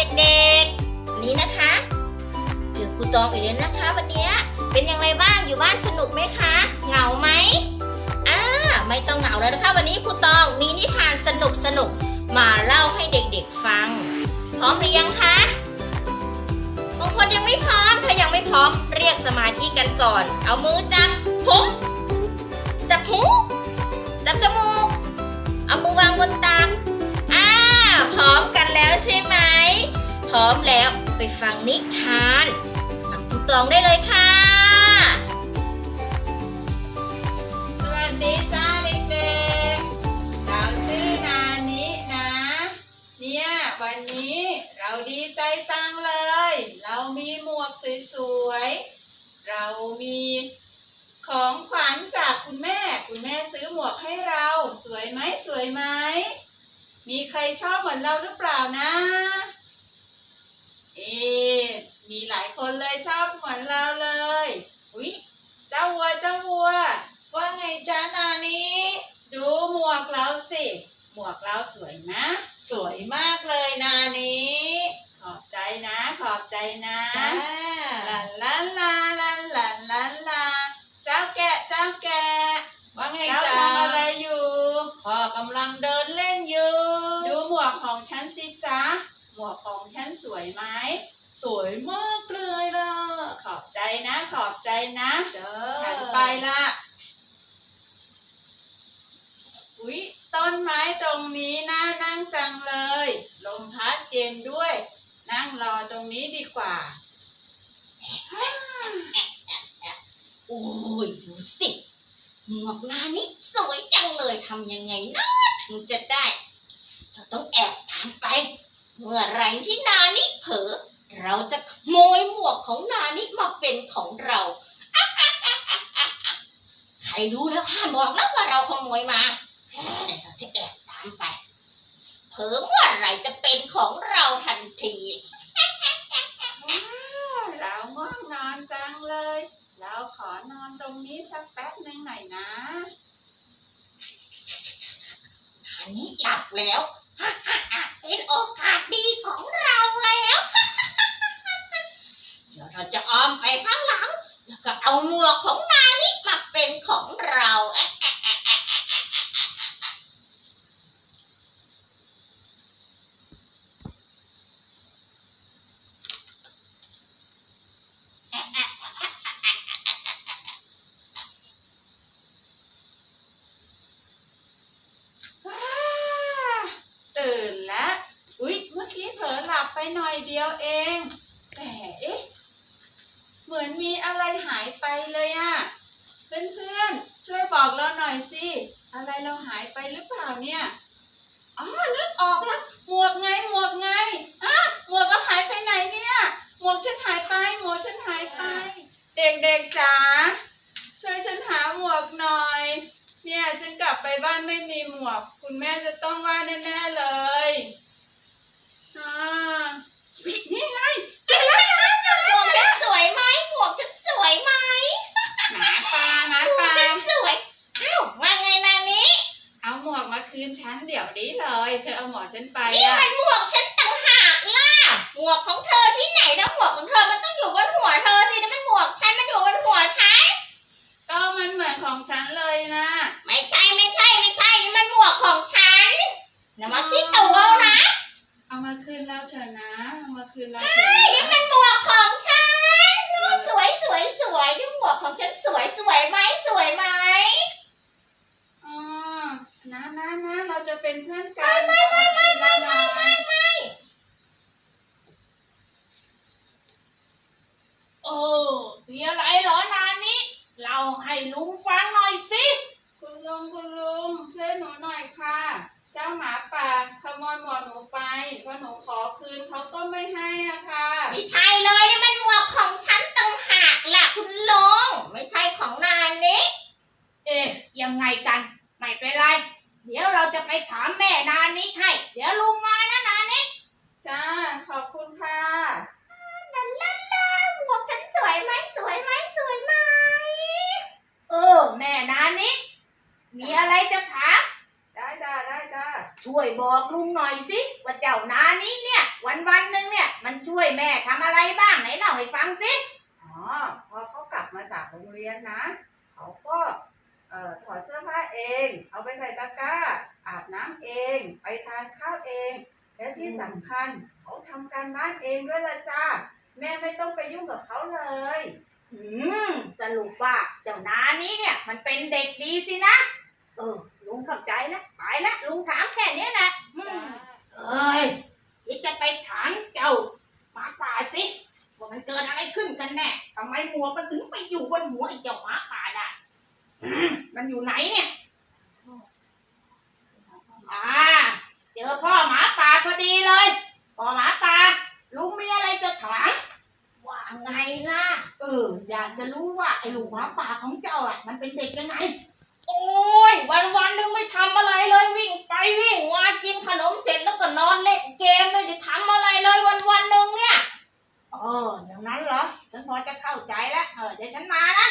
เด็กๆ นี้นะคะเจอครูตองอีกแล้วนะคะ วันนี้เป็นอยังไงบ้างอยู่บ้านสนุกไหมคะ เหงาไหมอ่าไม่ต้องเหงาแล้วนะคะ วันนี้ครูตองมีนิทานสนุกสนุกๆมาเล่าให้เด็กๆฟัง พร้อมหรือยังคะบางคนยังไม่พร้อมถ้ายังไม่พร้อมเรียกสมาธิกันก่อน เอามือจับผมจับหูจับจมูกเอามือวางบนตักอ่า ร้อมกันแล้วใช่ไหม พร้อมแล้วไปฟังนิทานกับครูตองได้เลยค่ะ สวัสดีจ้าเด็กๆเราชื่อนานินะ เนี่ยวันนี้เราดีใจจังเลย เรามีหมวกสวยๆ เรามีของขวัญจากคุณแม่ คุณแม่ซื้อหมวกให้เรา สวยไหมสวยไหม มีใครชอบเหมือนเราหรือเปล่านะ เอ๊ะมีหลายคนเลยชอบเหมือนเราเลย อุ๊ย เจ้าวัวเจ้าวัว ว่าไงจ้านานี้ ดูหมวกเราสิ หมวกเราสวยนะ สวยมากเลยนานี้ ขอบใจนะ ขอบใจนะจ้าลาลาลาลาลาลาลาเจ้าแกะเจ้าแกะว่าไงเจ้าจ๊ะทำอะไรอยู่พ่อกำลังเดิน กของฉันสิจ๊ะ หมวกของฉันสวยไหม สวยมากเลยล่ะ ขอบใจนะ ขอบใจนะจ้าฉันไปละอุ๊ย ต้นไม้ตรงนี้น่านั่งจังเลย ลมพัดเย็นด้วย นั่งรอตรงนี้ดีกว่า โอ้ย ดูสิ หมวกนานี่สวยจังเลยทำยังไงนะถึงจะได้ ต้องแอบตามไป เมื่อไหรที่นานิเผลอเราจะขโมยหมวกของนานิมาเป็นของเรา ใครรู้แล้วห้ามบอกนะว่าเราขโมยมาเดี๋ยวเราจะแอบตามไป เผลอเมื่อไหรจะเป็นของเราทันทีเราง่วงนอนจังเลย เราขอนอนตรงนี้สักแป๊บหนึ่งหน่อยนะ อันนี้หลับแล้ว เป็นโอกาสดีของเราแล้ว เดี๋ยวเราจะอ้อมไปข้างหลัง แล้วก็เอาหมวกของนานิมาเป็นของเราอะ ตื่นแล้ว อุ๊ย เมื่อ กี้เผลอหลับไปหน่อยเดียวเอง แต่เอ๊ะ เหมือนมีอะไรหายไปเลยอะเพื่อนๆ ช่วยบอกเราหน่อยสิ อะไรเราหายไปหรือเปล่าเนี่ยอ๋อนึกออกแล้วหมวกไงหมวกไงอะหมวกเราหายไปไหนเนี่ย หมวกฉันหายไป หมวกฉันหายไป เด็กๆจ๋าช่วยฉันหาหมวกหน่อย เนี่ยฉันกลับไปบ้านไม่มีหมวก คุณแม่จะต้องว่าแน่ๆเลยอ่าอุ๊ยนี่ไงเจอแล้วเจอแล้วเจอ หม แล้ว วกฉันสวยไหมหมวกฉันสวยไหม หมาปลาหมา หม ป วก ลา ฉันสวย อ้าว ว่าไงนานิ เอาหมวกมาคืนฉันเดี๋ยวนี้เลย เธอเอาหมวก ฉันไปนี่อะมันหมวกฉันต่างหากล่ะ หมวกของเธอที่ไหนนะหมวกของเธอมันต้องอยู่บนหัวเธอสินะมันหมวกฉันมันอยู่บนหัวฉัน ก็มันเหมือนของฉันเลยนะไม่ใช่ไม่ใช่ไม่ใช่นี่มันหมวกของฉันอย่ามาคิดตัวนะเอามาคืนเราเถอะนะเอามาคืนเราเถอะนี่นะมันหมวกของฉันดูสวยสวยสวยดูหมวกของฉันสวยสวยไหมสวยไหม อ๋อนะนะนะเราจะเป็นเพื่อนกัน ไม่ไม่ไม่ ไม่ไม่ไม่ไม่เออมีอะไรเหรอนานนี้ เราให้ลุงฟังหน่อยสิ คุณลุงคุณลุงช่วยหนูหน่อยค่ะ เจ้าหมาป่าขโมยหมวกหนูไปพอหนูขอคืนเขาก็ไม่ให้อะค่ะ ไม่ใช่เลยนี่มันหมวกของฉันต่างหากล่ะคุณลุงไม่ใช่ของนานนี้ เอ๊ะยังไงกัน ไม่เป็นไร เดี๋ยวเราจะไปถามแม่นานี้ให้ เดี๋ยวลุงมานะนานี้ จ้า ขอบคุณค่ะ ลันลาลาหมวกฉันสวยไหมสวยไหมสวยไหม เออ แม่นานี้ มีอะไรจะถาม ได้จ้าได้จ้า ช่วยบอกลุง หน่อยสิว่าเจ้านานี้เนี่ย วันวันๆหนึ่งเนี่ย มันช่วยแม่ทำอะไรบ้างไหนเล่าให้ฟังสิอ๋อพอเขากลับมาจากโรงเรียนนะ เขาก็เอ่อถอดเสื้อผ้าเอง เอาไปใส่ตะกร้า อาบน้ำเอง ไปทานข้าวเอง และที่สำคัญเขาทำการบ้านเองด้วยละจ้าแม่ไม่ต้องไปยุ่งกับเขาเลย อืมสรุปว่าเจ้านานี้เนี่ย มันเป็นเด็กดีสินะ เออ ลุงเข้าใจแล้วไปละลุงถามแค่เนี้ยนะอืมเอ้ยเดี๋ยวจะไปถามเจ้าหมาป่าสิว่ามันเกิดอะไรขึ้นกันแน่ทำไมหัวมันถึงไปอยู่บนหัวไอ้เจ้าหมาป่าได้อืมมันอยู่ไหนเนี่ยอ่าเจอพ่อหมาป่าพอดีเลยพ่อหมาป่าลุงมีอะไรจะถาม ว่าไงล่ะ เอออยากจะรู้ว่าไอ้ลูกหมาป่าของเจ้าอะ มันเป็นเด็กยังไง โอ้ยวันวันๆหนึงไม่ทำอะไรเลยวิ่งไปวิ่งมากินขนมเสร็จแล้วก็นอนเล่นเกมไม่ได้ทำอะไรเลยวันวันๆหนึงเนี่ย เอออย่างนั้นเหรอ ฉันพอจะเข้าใจแล้ว เออเดี๋ยวฉันมานะ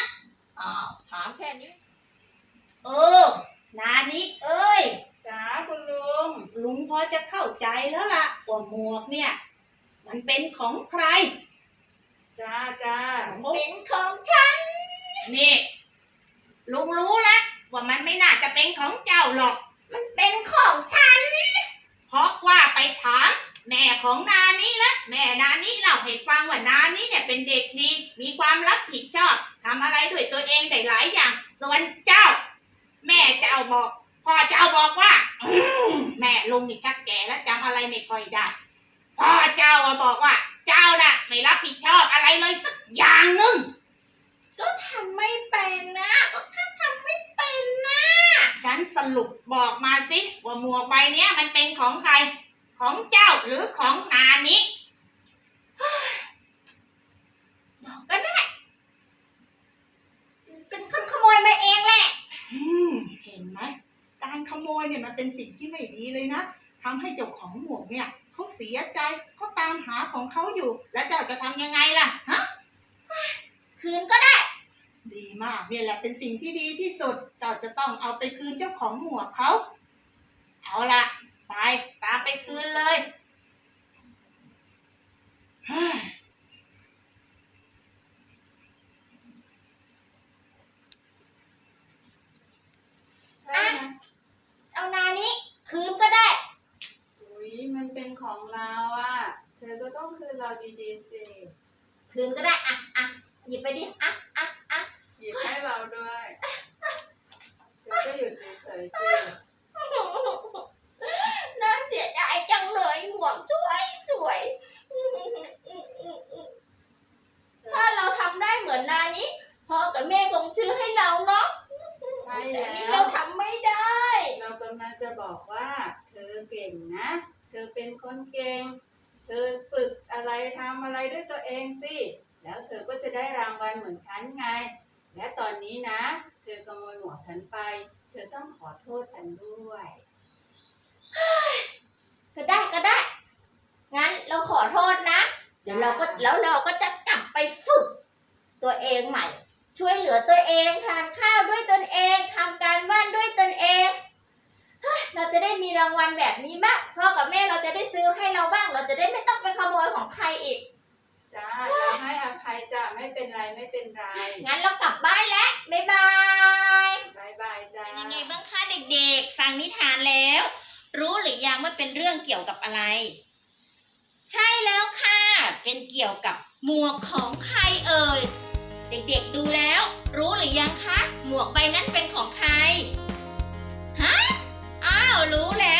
อ้าวถามแค่นี้ เออ นานิเอ้ย จ้าคุณลุง ลุง พอจะเข้าใจแล้วล่ะว่าหมวกเนี่ย มันเป็นของใคร จ้าจ้าเป็นของฉัน นี่ลุงรู้แล้วว่ามันไม่น่าจะเป็นของเจ้าหรอก มันเป็นของฉัน เพราะว่าไปถามแม่ของนานี้แล้วแม่นานี้เล่าให้ฟังว่านานี้เนี่ยเป็นเด็กดี มีความรับผิดชอบทำอะไรด้วยตัวเองได้หลายอย่าง ส่วนเจ้า แม่เจ้าบอก พ่อเจ้าบอกว่าอืมแม่ลุงนี่ชักแก่แล้วจำอะไรไม่ค่อยได้ พ่อเจ้าอะบอกว่า เจ้าน่ะ ไม่รับผิดชอบอะไรเลยสักอย่างหนึ่งก็ทำไม่เป็นนะก็แค่ทำไม่เป็นนะฉันสรุปบอกมาสิว่าหมวกใบเนี้ยมันเป็นของใคร ของเจ้าหรือของนานิ บอกก็ได้ เป็นคนขโมยมาเองแหละ อืมเห็นไหมการขโมย เนี่ยมันเป็นสิ่งที่ไม่ดีเลยนะทำให้เจ้าของหมวกเนี่ยเขาเสียใจเขาตามหาของเขาอยู่ แล้วเจ้าจะทำยังไงล่ะฮะคืนก็ได้ ดีมากเนี่ยแหละเป็นสิ่งที่ดีที่สุดเจ้าจะต้องเอาไปคืนเจ้าของหมวกเขาเอาละไปตามไปคืนเลย เฮ้ยใช่ไหมเอานานี้คืนก็ได้ อุ้ยมันเป็นของเราอะ เธอก็ต้องคืนเราดีๆสิ คืนก็ได้อะอะหยิบไปดิอะอะอะหยิบให้เราด้วย เธอก็อยู่เฉยๆสิ น่าเสียดายจังเลยหมวกสวยสวย ถ้าเราทำได้เหมือนนานี้พ่อกับแม่คงซื้อให้เราเนาะ ใช่ แต่ แล้ นี่ ว เราทำไม่ได้ เรากำลังจะบอกว่า เธอเก่งนะ เธอเป็นคนเก่ง เธอฝึกอะไรทำอะไรด้วยตัวเองสิ แล้วเธอก็จะได้รางวัลเหมือนฉันไง และตอนนี้นะ เธอขโมยหมวกฉันไป เธอต้องขอโทษฉันด้วยก็ได้ก็ได้ งั้นเราขอโทษนะ เดี๋ยวเราก็แล้วเราก็จะกลับไปฝึก ตัวเองใหม่ ช่วยเหลือตัวเองทานข้าวด้วยตนเองทำการบ้านด้วยตนเองเฮ้ยเราจะได้มีรางวัลแบบนี้บ้างพ่อกับแม่เราจะได้ซื้อให้เราบ้าง เราจะได้ไม่ต้องไปขโมยของใครอีก จ้าเราให้อภัยจ้าไม่เป็นไรไม่เป็นไรงั้นเรากลับบ้านแล้วบ๊ายบายบายบายจ้าเป็นยังไงบ้างคะเด็กๆ ฟังนิทานแล้ว รู้หรือยังว่าเป็นเรื่องเกี่ยวกับอะไร ใช่แล้วค่ะ เป็นเกี่ยวกับหมวกของใครเอ่ย เด็กๆดูแล้ว รู้หรือยังคะ หมวกใบนั้นเป็นของใคร ฮะ อ้าว รู้แล้ว